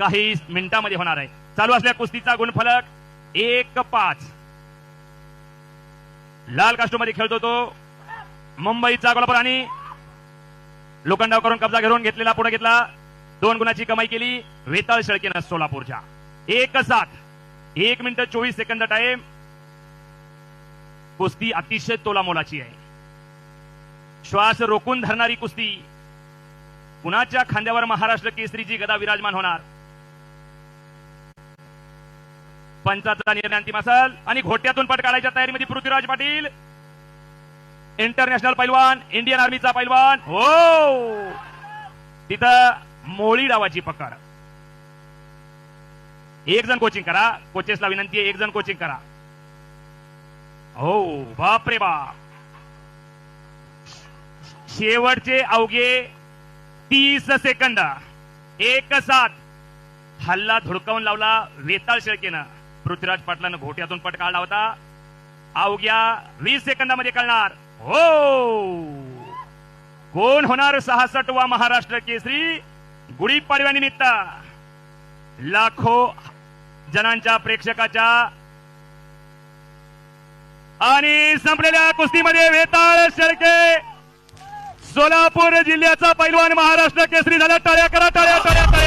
काही मिनिटांमध्ये होणार आहे. चालू असल्या कुस्तीचा गुणफलक एक पाच. लाल कास्टोमध्ये खेळतो तो. मुंबईचा गोलापर आणि लोखंडाव करून कब्जा घेऊन घेतलेला पुढे घेतला. दोन गुणाची कमाई केली. वेताळ शेळकेनं सोलापूरच्या. एक सात. एक मिनिट चोवीस सेकंद टाइम कुस्ती अतिशय तोलामोलाची आहे. श्वास रोखून धरणारी कुस्ती. कुणाच्या खांद्यावर महाराष्ट्र केसरीची गदा विराजमान होणार? पंचाचा निर्णय अंतिम असेल आणि घोट्यातून पट काढायच्या तयारीमध्ये पृथ्वीराज पाटील. इंटरनॅशनल पैलवान इंडियन आर्मीचा पैलवान. हो! तिथं मोळी डावाची पकड. एक जण कोचिंग करा. कोचेसला विनंती आहे एक जण कोचिंग करा. हो बाप रे बाप. शेवटचे अवघे तीस सेकंद. एक सात. हल्ला धुडकावून लावला वेताळ शेळकेनं. पृथ्वीराज पाटलानं घोट्यातून पट काढला होता. अवघ्या वीस सेकंदामध्ये कळणार. हो! कोण होणार सहासष्ट वा महाराष्ट्र केसरी? गुढीपाडव्यानिमित्त लाखो जणांच्या प्रेक्षकाच्या आणि संपलेल्या कुस्तीमध्ये वेताळ शेळके. सोलापूर जिल्ह्याचा पैलवान महाराष्ट्र केसरी झाला. टाळ्या करा टाळ्या टाळ्या टाळ्या